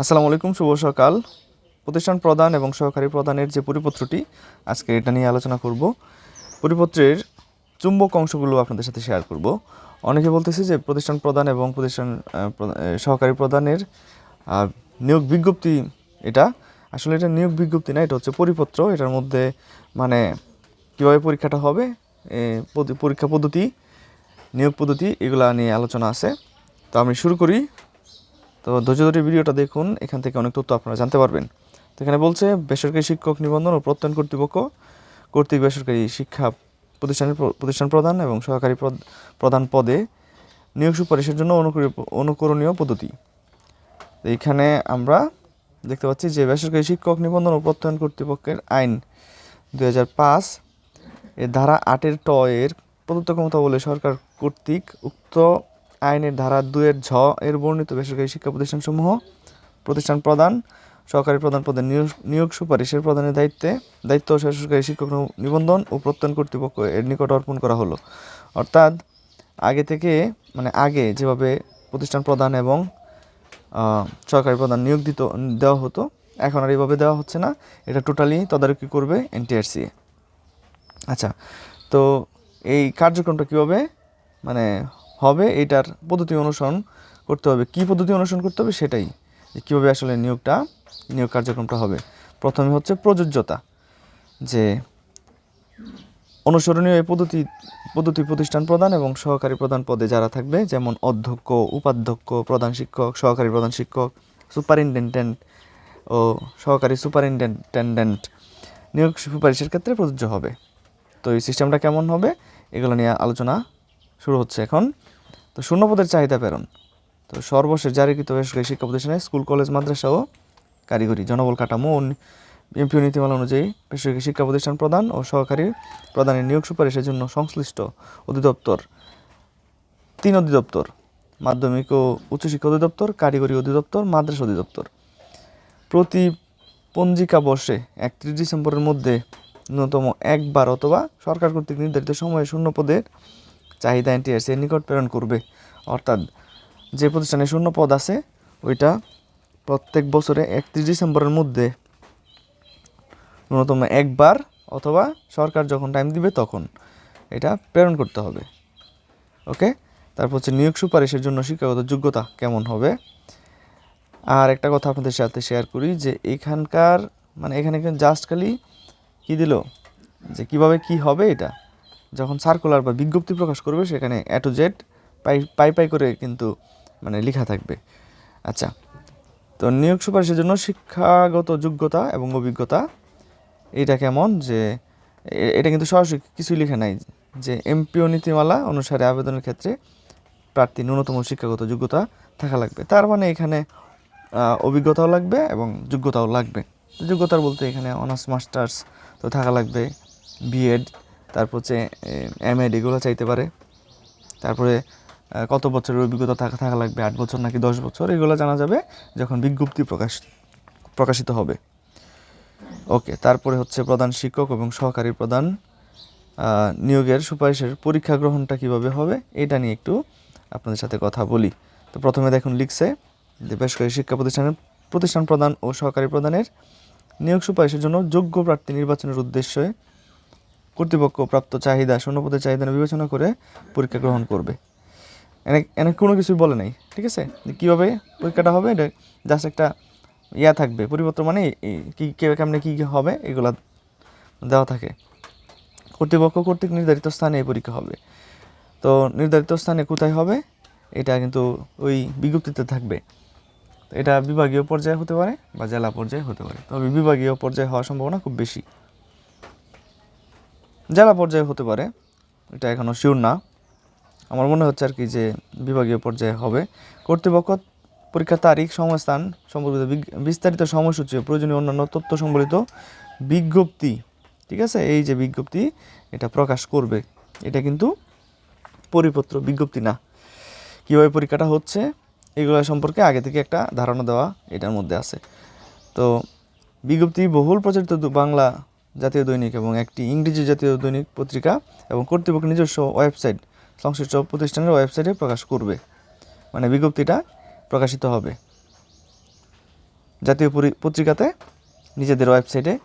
আসসালামু আলাইকুম, শুভ সকাল। প্রতিষ্ঠান প্রদান এবং সহকারী প্রদানের যে পরিপত্রটি, আজকে এটা নিয়ে আলোচনা করব। পরিপত্রের চুম্বক অংশগুলো আপনাদের সাথে শেয়ার করব। অনেকে বলতেছে যে প্রতিষ্ঠান প্রদান এবং প্রতিষ্ঠান সহকারী প্রদানের নিয়োগ বিজ্ঞপ্তি এটা। আসলে এটা নিয়োগ বিজ্ঞপ্তি না, এটা হচ্ছে পরিপত্র। এটার মধ্যে মানে কীভাবে পরীক্ষাটা হবে পরীক্ষা পদ্ধতি, নিয়োগ পদ্ধতি, এগুলা নিয়ে আলোচনা আছে। তো আমি শুরু করি। তো ধৈর্য ধরে ভিডিওটা দেখুন, এখান থেকে অনেক তথ্য আপনারা জানতে পারবেন। তো এখানে বলছে, বেসরকারি শিক্ষক নিবন্ধন ও প্রত্যয়ন কর্তৃপক্ষ কর্তৃক বেসরকারি শিক্ষা প্রতিষ্ঠানের প্রতিষ্ঠান প্রদান এবং সহকারী প্রধান পদে নিয়োগ সুপারিশের জন্য অনুকরণীয় অনুকরণীয় পদ্ধতি। এইখানে আমরা দেখতে পাচ্ছি যে, বেসরকারি শিক্ষক নিবন্ধন ও প্রত্যয়ন কর্তৃপক্ষের আইন দুই হাজার পাঁচ এর ধারা আটের ট এর প্রদত্ত ক্ষমতা বলে সরকার কর্তৃক উক্ত আইনের ধারা দুয়ের ঝ এর বর্ণিত বেসরকারি শিক্ষা প্রতিষ্ঠানসমূহ প্রতিষ্ঠান প্রদান, সহকারী প্রধান পদে নিয়োগ নিয়োগ সুপারিশের প্রদানের দায়িত্বে দায়িত্ব ও বেসরকারি শিক্ষক নিবন্ধন ও প্রত্যয়ন কর্তৃপক্ষ এর নিকট অর্পণ করা হলো। অর্থাৎ আগে থেকে মানে আগে যেভাবে প্রতিষ্ঠান প্রদান এবং সরকারি প্রধান নিয়োগ দিত, দেওয়া হতো, এখন আর এইভাবে দেওয়া হচ্ছে না। এটা টোটালি তদারকি করবে এনটিআরসি আচ্ছা তো এই কার্যক্রমটা কীভাবে মানে হবে, এটার পদ্ধতি অনুসরণ করতে হবে। কী পদ্ধতি অনুসরণ করতে হবে? সেটাই। যে কীভাবে আসলে নিয়োগটা, নিয়োগ কার্যক্রমটা হবে। প্রথমে হচ্ছে প্রযোজ্যতা। যে অনুসরণীয় এই পদ্ধতি পদ্ধতি প্রতিষ্ঠান প্রদান এবং সহকারী প্রধান পদে যারা থাকবে, যেমন অধ্যক্ষ, উপাধ্যক্ষ, প্রধান শিক্ষক, সহকারী প্রধান শিক্ষক, সুপারিনটেন্ডেন্ট ও সহকারী সুপারিনটেন্ডেন্ট নিয়োগ সুপারিশের ক্ষেত্রে প্রযোজ্য হবে। তো এই সিস্টেমটা কেমন হবে? এগুলো নিয়ে আলোচনা শুরু হচ্ছে এখন। তো শূন্যপদের চাহিদা প্রেরণ। তো সর্বশেষ জারিকৃত বেসরকারি শিক্ষা প্রতিষ্ঠানে স্কুল, কলেজ, মাদ্রাসা ও কারিগরি জনবল কাঠামো ও এমপিও নীতিমালা অনুযায়ী বেসরকারি শিক্ষা প্রতিষ্ঠান প্রদান ও সহকারী প্রদানের নিয়োগ সুপারিশের জন্য সংশ্লিষ্ট অধিদপ্তর, তিন অধিদপ্তর, মাধ্যমিক ও উচ্চশিক্ষা অধিদপ্তর, কারিগরি অধিদপ্তর, মাদ্রাসা অধিদপ্তর। প্রতি পঞ্জিকা বর্ষে একত্রিশ ডিসেম্বরের মধ্যে ন্যূনতম একবার অথবা সরকার কর্তৃক নির্ধারিত সময়ে শূন্য পদের চাহিদা এনটিআরসি এর নিকট প্রেরণ করবে। অর্থাৎ যে প্রতিষ্ঠানে শূন্য পদ আছে, ওইটা প্রত্যেক বছরে একত্রিশ ডিসেম্বরের মধ্যে ন্যূনতম একবার অথবা সরকার যখন টাইম দিবে তখন এটা প্রেরণ করতে হবে। ওকে তারপর হচ্ছে নিয়োগ সুপারিশের জন্য শিক্ষাগত যোগ্যতা কেমন হবে? আর একটা কথা আপনাদের সাথে শেয়ার করি যে এখানকার মানে এখানে জাস্ট খালি কী দিল? যে কীভাবে কি হবে এটা? যখন সার্কুলার বা বিজ্ঞপ্তি প্রকাশ করবে, সেখানে এ টু জেড পাই পাই পাই করে কিন্তু মানে লেখা থাকবে। আচ্ছা তো নিয়োগ সুপারিশের জন্য শিক্ষাগত যোগ্যতা এবং অভিজ্ঞতা, এটা কেমন? যে এটা কিন্তু সরাসরি কিছুই লেখা নাই। যে এমপিও নীতিমালা অনুসারে আবেদনের ক্ষেত্রে প্রার্থী ন্যূনতম শিক্ষাগত যোগ্যতা থাকা লাগবে। তার মানে এখানে অভিজ্ঞতাও লাগবে এবং যোগ্যতাও লাগবে। যোগ্যতার বলতে এখানে অনার্স মাস্টার্স তো থাকা লাগবে বিএড তারপর হচ্ছে এম এড এগুলো চাইতে পারে। তারপরে কত বছরের অভিজ্ঞতা থাকা থাকা লাগবে? আট বছর নাকি দশ বছর? এগুলো জানা যাবে যখন বিজ্ঞপ্তি প্রকাশ, প্রকাশিত হবে। ওকে, তারপরে হচ্ছে প্রধান শিক্ষক এবং সহকারী প্রধান নিয়োগের সুপারিশের পরীক্ষা গ্রহণটা কীভাবে হবে, এটা নিয়ে একটু আপনাদের সাথে কথা বলি। তো প্রথমে দেখুন লিখছে যে বেসরকারি শিক্ষা প্রতিষ্ঠানের প্রতিষ্ঠান প্রদান ও সহকারী প্রদানের নিয়োগ সুপারিশের জন্য যোগ্য প্রার্থী নির্বাচনের উদ্দেশ্যে কর্তৃপক্ষ প্রাপ্ত চাহিদা শূন্যপদের চাহিদা বিবেচনা করে পরীক্ষা গ্রহণ করবে। এনে এনে কোনো কিছুই বলে নাই, ঠিক আছে? কীভাবে পরীক্ষাটা হবে, এটা জাস্ট একটা ইয়া থাকবে, পরিবর্তন মানে কী, কে, কেমনে কী কী হবে, এগুলো দেওয়া থাকে। কর্তৃপক্ষ কর্তৃক নির্ধারিত স্থানে এই পরীক্ষা হবে। তো নির্ধারিত স্থানে কোথায় হবে, এটা কিন্তু ওই বিজ্ঞপ্তিতে থাকবে। এটা বিভাগীয় পর্যায়ে হতে পারে বা জেলা পর্যায়ে হতে পারে। তবে বিভাগীয় পর্যায়ে হওয়ার সম্ভাবনা খুব বেশি। জেলা পর্যায়ে হতে পারে, এটা এখনও শিওর না। আমার মনে হচ্ছে আর কি যে বিভাগীয় পর্যায়ে হবে। কর্তৃপক্ষ পরীক্ষার তারিখ সময়স্থান সম্পর্কিত বিস্তারিত সময়সূচি প্রয়োজনীয় অন্যান্য তথ্য সম্বলিত বিজ্ঞপ্তি, ঠিক আছে? এই যে বিজ্ঞপ্তি, এটা প্রকাশ করবে। এটা কিন্তু পরিপত্র বিজ্ঞপ্তি না। কীভাবে পরীক্ষাটা হচ্ছে, এগুলো সম্পর্কে আগে থেকে একটা ধারণা দেওয়া এটার মধ্যে আছে। তো বিজ্ঞপ্তি বহুল প্রচারিত বাংলা জাতীয় দৈনিক এবং একটি ইংরেজি জাতীয় দৈনিক পত্রিকা এবং কর্তৃপক্ষ নিজস্ব ওয়েবসাইট, সংশ্লিষ্ট প্রতিষ্ঠানের ওয়েবসাইটে প্রকাশ করবে। মানে বিজ্ঞপ্তিটা প্রকাশিত হবে। জাতীয় পত্রিকাতে, নিজেদের ওয়েবসাইটে,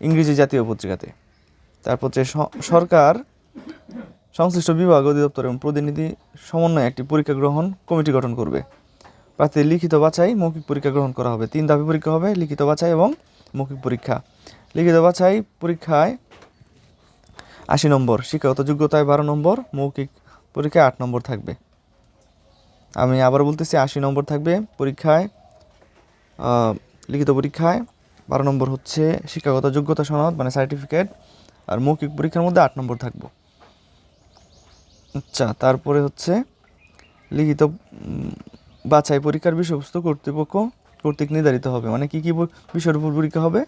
ইংরেজি জাতীয় পত্রিকাতে। তারপর স- সরকার, সংশ্লিষ্ট বিভাগ, অধিদপ্তর এবং প্রতিনিধি সমন্বয়ে একটি পরীক্ষা গ্রহণ কমিটি গঠন করবে। প্রার্থীদের লিখিত বাছাই, মৌখিক পরীক্ষা গ্রহণ করা হবে। তিন ধাপে পরীক্ষা হবে, লিখিত বাছাই এবং মৌখিক পরীক্ষা। লিখিত বাছাই পরীক্ষায় আশি নম্বর, শিক্ষাগত যোগ্যতায় বারো নম্বর, মৌখিক পরীক্ষায় আট নম্বর থাকবে। আমি আবার বলতেছি, আশি নম্বর থাকবে পরীক্ষায় লিখিত পরীক্ষায়। বারো নম্বর হচ্ছে শিক্ষাগত যোগ্যতা সনদ মানে সার্টিফিকেট, আর মৌখিক পরীক্ষার মধ্যে আট নম্বর থাকব। আচ্ছা তারপরে হচ্ছে লিখিত বাছাই পরীক্ষার বিষয়বস্তু কর্তৃপক্ষ কর্তৃক নির্ধারিত হবে। মানে কী কী বিষয়ের উপর পরীক্ষা হবে?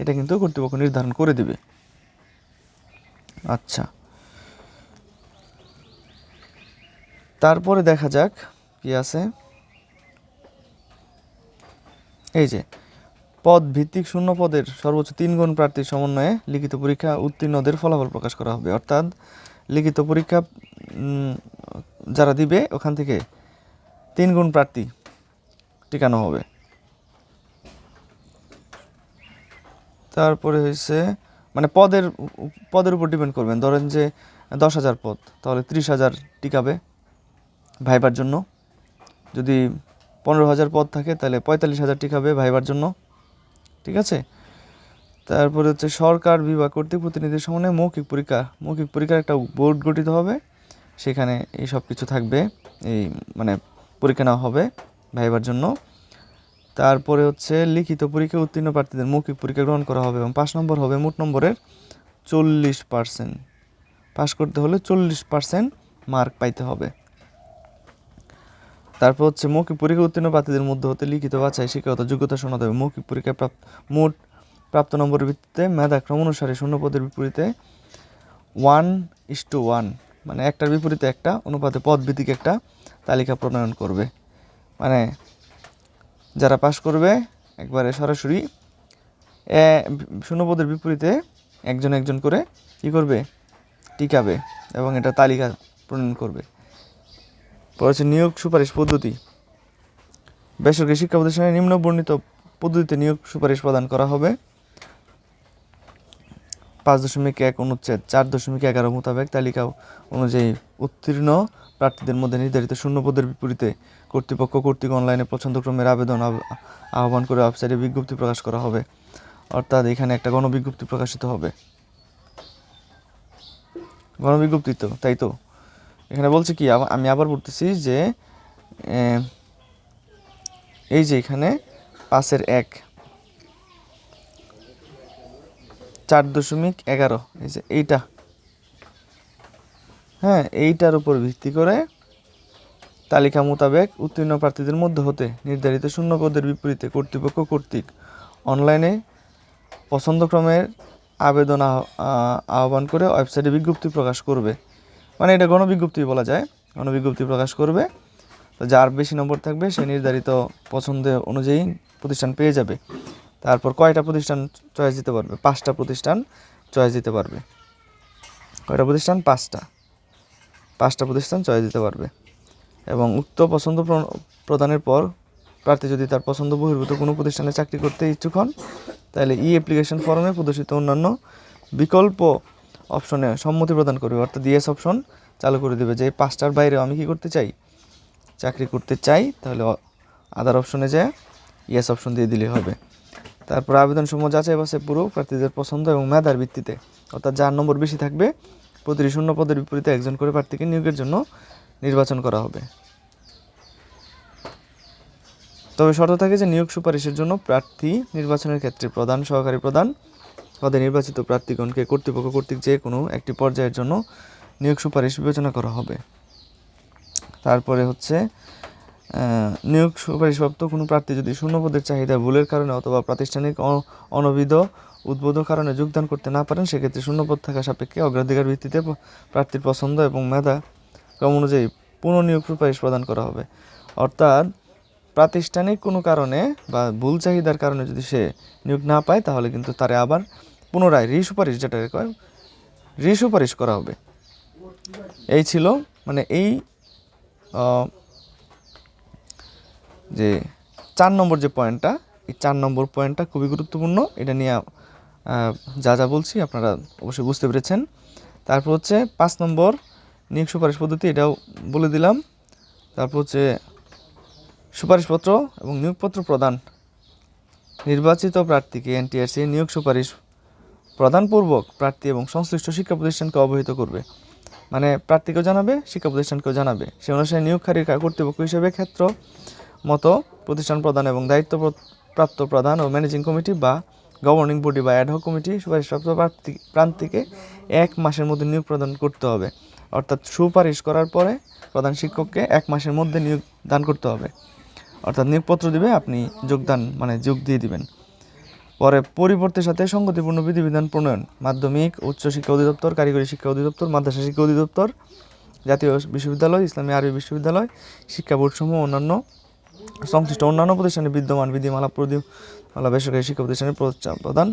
এটা কিন্তু কর্তৃপক্ষ নির্ধারণ করে দেবে। আচ্ছা। তারপরে দেখা যাক কি আছে। এই যে পদ ভিত্তিক শূন্য পদের সর্বোচ্চ তিন গুণ প্রার্থীর সমন্বয়ে লিখিত পরীক্ষা উত্তীর্ণদের ফলাফল প্রকাশ করা হবে। অর্থাৎ লিখিত পরীক্ষা যারা দিবে, ওখান থেকে তিন গুণ প্রার্থী টিকানো হবে। তারপরে হয়েছে মানে পদের পদের উপর ডিপেন্ড করবেন। ধরেন যে দশ হাজার পদ, তাহলে ত্রিশ হাজার টিকাবে ভাইবার জন্য। যদি পনেরো হাজার পদ থাকে, তাহলে পঁয়তাল্লিশ হাজার টিকাবে ভাইবার জন্য। ঠিক আছে? তারপরে হচ্ছে সরকার বিভাগ কর্তৃক প্রতিনিধির সমন্বয়ে মৌখিক পরীক্ষা, মৌখিক পরীক্ষার একটা বোর্ড গঠিত হবে। সেখানে এই সব কিছু থাকবে, এই মানে পরীক্ষা নেওয়া হবে ভাইবার জন্য। তারপরে হচ্ছে লিখিত পরীক্ষা উত্তীর্ণ প্রার্থীদের মৌখিক পরীক্ষা গ্রহণ করা হবে এবং পাঁচ নম্বর হবে মোট নম্বরের চল্লিশ পার্সেন্ট। পাস করতে হলে চল্লিশ পার্সেন্ট মার্ক পাইতে হবে। তারপর হচ্ছে মৌখিক পরীক্ষা উত্তীর্ণ প্রার্থীদের মধ্যে হতে লিখিত বাছাই, শিক্ষাগত যোগ্যতা শোনাতে হবে মৌখিক পরীক্ষায় প্রাপ্ত, মোট প্রাপ্ত নম্বরের ভিত্তিতে মেধাক্রম অনুসারে শূন্য পদের বিপরীতে ওয়ান ইস টু ওয়ান মানে একটার বিপরীতে একটা অনুপাতে পদ ভিত্তিক একটা তালিকা প্রণয়ন করবে। মানে যারা পাশ করবে, একবারে সরাসরি শূন্যপদের বিপরীতে একজন একজন করে কী করবে? টিকাবে এবং এটা তালিকা প্রণয়ন করবে। পর হচ্ছে নিয়োগ সুপারিশ পদ্ধতি। বেসরকারি শিক্ষা প্রতিষ্ঠানে নিম্ন বর্ণিত পদ্ধতিতে নিয়োগ সুপারিশ প্রদান করা হবে। পাঁচ দশমিক এক অনুচ্ছেদ, চার দশমিক এগারো মোতাবেক তালিকা অনুযায়ী উত্তীর্ণ প্রার্থীদের মধ্যে নির্ধারিত শূন্য পদের বিপরীতে কর্তৃপক্ষ কর্তৃক অনলাইনে পছন্দক্রমের আবেদন আহ্বান করে ওয়েবসাইটে বিজ্ঞপ্তি প্রকাশ করা হবে। অর্থাৎ এখানে একটা গণবিজ্ঞপ্তি প্রকাশিত হবে। গণবিজ্ঞপ্তি তো, তাই তো? এখানে বলছে কি আমি আবার বলতেছি যে এই যে এখানে পাঁচের এক, চার দশমিক এগারো, এই যে এইটা। হ্যাঁ এইটার উপর ভিত্তি করে তালিকা মোতাবেক উত্তীর্ণ প্রার্থীদের মধ্যে হতে নির্ধারিত শূন্য পদের বিপরীতে কর্তৃপক্ষ কর্তৃক অনলাইনে পছন্দক্রমের আবেদন আহ- আহ- আহ্বান করে ওয়েবসাইটে বিজ্ঞপ্তি প্রকাশ করবে। মানে এটা গণবিজ্ঞপ্তি বলা যায়। গণবিজ্ঞপ্তি প্রকাশ করবে। তো যার বেশি নম্বর থাকবে, সে নির্ধারিত পছন্দ অনুযায়ী প্রতিষ্ঠান পেয়ে যাবে। তারপর কয়টা প্রতিষ্ঠান চয়েস দিতে পারবে? পাঁচটা প্রতিষ্ঠান চয়েস দিতে পারবে। কয়টা প্রতিষ্ঠান? পাঁচটা। পাঁচটা প্রতিষ্ঠান চয়েস দিতে পারবে। এবং উক্ত পছন্দ প্র- প্রদানের পর প্রার্থী যদি তার পছন্দ বহির্ভূত কোনো প্রতিষ্ঠানে চাকরি করতে ইচ্ছুক হন, তাহলে ই অ্যাপ্লিকেশন ফর্মে প্রদর্শিত অন্যান্য বিকল্প অপশনে সম্মতি প্রদান করবে। অর্থাৎ ইয়েস অপশন চালু করে দেবে যে, পাঁচটার বাইরেও আমি কি করতে চাই? চাকরি করতে চাই? তাহলে আদার অপশনে যায় ইয়েস অপশন দিয়ে দিলে হবে। তারপর আবেদন সমূহ যাচাই বাছাই পুরো প্রার্থীদের পছন্দ এবং মেধার ভিত্তিতে। অর্থাৎ যার নম্বর বেশি থাকবে, প্রতিটি শূন্য পদের বিপরীতে একজন করে প্রার্থীকে নিয়োগের জন্য নির্বাচন করা হবে। তবে শর্ত থাকে যে নিয়োগ সুপারিশের জন্য প্রার্থী নির্বাচনের ক্ষেত্রে প্রধান, সহকারী প্রধান পদে নির্বাচিত প্রার্থীগণকে কর্তৃপক্ষ কর্তৃক যে কোনো একটি পর্যায়ের জন্য নিয়োগ সুপারিশ বিবেচনা করা হবে। তারপরে হচ্ছে নিয়োগ সুপারিশপ্রাপ্ত কোনো প্রার্থী যদি শূন্য পদের চাহিদা, ভুলের কারণে অথবা প্রাতিষ্ঠানিক অনবিধ উদ্বোধ কারণে যোগদান করতে না পারেন, সেক্ষেত্রে শূন্যপদ থাকা সাপেক্ষে অগ্রাধিকার ভিত্তিতে প্রার্থীর পছন্দ এবং মেধা ক্রম অনুযায়ী পুনঃনিয়োগ সুপারিশ প্রদান করা হবে। অর্থাৎ প্রাতিষ্ঠানিক কোনো কারণে বা ভুল চাহিদার কারণে যদি সে নিয়োগ না পায়, তাহলে কিন্তু তারে আবার পুনরায় রিসুপারিশ যেটা কয়, রিসুপারিশ করা হবে। এই ছিল মানে এই যে চার নম্বর যে পয়েন্টটা, এই চার নম্বর পয়েন্টটা খুবই গুরুত্বপূর্ণ। এটা নিয়ে যা যা বলছি আপনারা অবশ্যই বুঝতে পেরেছেন। তারপর হচ্ছে পাঁচ নম্বর নিয়োগ সুপারিশ পদ্ধতি, এটাও বলে দিলাম। তারপর হচ্ছে সুপারিশপত্র এবং নিয়োগপত্র প্রদান। নির্বাচিত প্রার্থীকে এনটিআরসি নিয়োগ সুপারিশ প্রদানপূর্বক প্রার্থী এবং সংশ্লিষ্ট শিক্ষা প্রতিষ্ঠানকে অবহিত করবে। মানে প্রার্থীকেও জানাবে, শিক্ষা প্রতিষ্ঠানকেও জানাবে। সে অনুসারে নিয়োগকারী কর্তৃপক্ষ হিসেবে ক্ষেত্র মতো প্রতিষ্ঠান প্রদান এবং দায়িত্ব প্রাপ্ত প্রধান ও ম্যানেজিং কমিটি বা গভর্নিং বডি বা অ্যাডহক কমিটি সুপারিশপ্রাপ্ত প্রার্থী প্রান্তিকে এক মাসের মধ্যে নিয়োগ প্রদান করতে হবে। অর্থাৎ সুপারিশ করার পরে প্রধান শিক্ষককে এক মাসের মধ্যে নিয়োগ দান করতে হবে। অর্থাৎ নিয়োগপত্র দিবে, আপনি যোগদান মানে যোগ দিয়ে দিবেন। পরে পরিবর্তের সাথে সঙ্গতিপূর্ণ বিধিবিধান প্রণয়ন, মাধ্যমিক উচ্চ শিক্ষা অধিদপ্তর, কারিগরি শিক্ষা অধিদপ্তর, মাদ্রাসা শিক্ষা অধিদপ্তর, জাতীয় বিশ্ববিদ্যালয়, ইসলামী আরবি বিশ্ববিদ্যালয়, শিক্ষা বোর্ডসমূহ, অন্যান্য সংশ্লিষ্ট অন্যান্য প্রতিষ্ঠানে বিদ্যমান বিধিমালা প্রতিমালা বেসরকারি শিক্ষা প্রতিষ্ঠানের প্রদান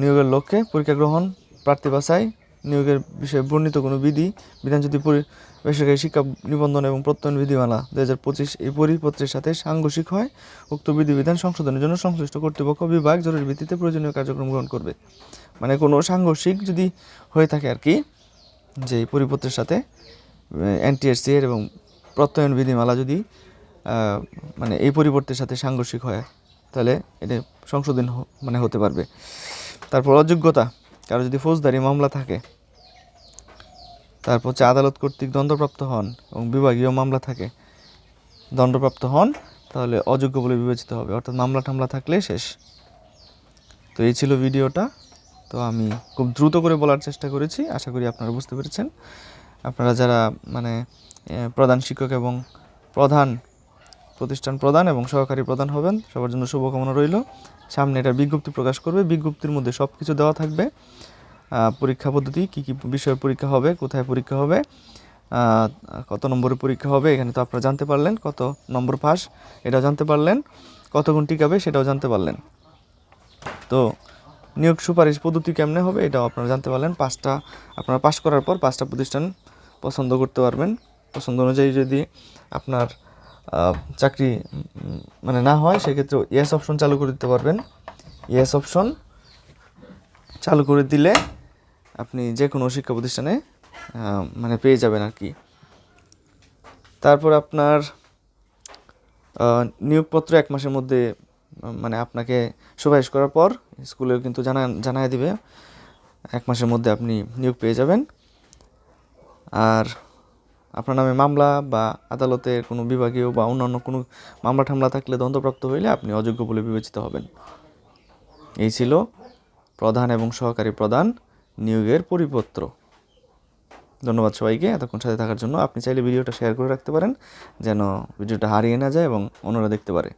নিয়োগের লক্ষ্যে পরীক্ষা গ্রহণ, প্রার্থী বাছাই নিয়োগের বিষয়ে বর্ণিত কোনো বিধি, বিধান যদি বেসরকারি শিক্ষা নিবন্ধন এবং প্রত্যয়ন বিধিমালা দু হাজার পঁচিশ এই পরিপত্রের সাথে সাংঘর্ষিক হয়, উক্ত বিধিবিধান সংশোধনের জন্য সংশ্লিষ্ট কর্তৃপক্ষ বিভাগ জরুরি ভিত্তিতে প্রয়োজনীয় কার্যক্রম গ্রহণ করবে। মানে কোনো সাংঘর্ষিক যদি হয়ে থাকে আর কি, যে এই পরিপত্রের সাথে এনটিএসসি এর এবং প্রত্যয়ন বিধিমালা যদি মানে এই পরিবর্তের সাথে সাংঘর্ষিক হয়, তাহলে এটা সংশোধন মানে হতে পারবে। তারপর অযোগ্যতা, কারও যদি ফৌজদারি মামলা থাকে তারপর হচ্ছে আদালত কর্তৃক দণ্ডপ্রাপ্ত হন এবং বিভাগীয় মামলা থাকে। দণ্ডপ্রাপ্ত হন, তাহলে অযোগ্য বলে বিবেচিত হবে। অর্থাৎ মামলা টামলা থাকলে শেষ। তো এই ছিল ভিডিওটা। তো আমি খুব দ্রুত করে বলার চেষ্টা করেছি। আশা করি আপনারা বুঝতে পেরেছেন। আপনারা যারা মানে প্রধান শিক্ষক এবং প্রধান প্রতিষ্ঠান প্রধান এবং সহকারী প্রধান হবেন, সবার জন্য শুভকামনা রইল। সামনে এটা বিজ্ঞপ্তি প্রকাশ করবে। বিজ্ঞপ্তির মধ্যে সব কিছু দেওয়া থাকবে। পরীক্ষা পদ্ধতি, কী কী বিষয়ে পরীক্ষা হবে, কোথায় পরীক্ষা হবে কত নম্বরের পরীক্ষা হবে, এখানে তো আপনারা জানতে পারলেন, কত নম্বর পাস, এটাও জানতে পারলেন, কত গুণ টিকাবে সেটাও জানতে পারলেন। তো নিয়োগ সুপারিশ পদ্ধতি কেমনে হবে এটাও আপনারা জানতে পারলেন, পাঁচটা, আপনারা পাস করার পর পাঁচটা প্রতিষ্ঠান পছন্দ করতে পারবেন। পছন্দ অনুযায়ী যদি আপনার চাকরি মানে না হয়, সেক্ষেত্রে ইয়েস অপশন চালু করে দিতে পারবেন। ইয়েস অপশন চালু করে দিলে আপনি যে কোনো শিক্ষা প্রতিষ্ঠানে মানে পেয়ে যাবেন আর কি। তারপর আপনার নিয়োগপত্র এক মাসের মধ্যে মানে আপনাকে সুপারিশ করার পর স্কুলে কিন্তু জানা, জানায় দিবে, এক মাসের মধ্যে আপনি নিয়োগ পেয়ে যাবেন। আর আপনার নামে মামলা বা আদালতের কোনো বিভাগীয় বা অন্যান্য কোনো মামলা ঠামলা থাকলে দণ্ডপ্রাপ্ত হইলে আপনি অযোগ্য বলে বিবেচিত হবেন। এই ছিল প্রধান এবং সহকারী প্রধান নিয়োগের পরিপত্র। ধন্যবাদ সবাইকে এতক্ষণ সাথে থাকার জন্য। আপনি চাইলে ভিডিওটা শেয়ার করে রাখতে পারেন, যেন ভিডিওটা হারিয়ে না যায় এবং অন্যরা দেখতে পারে।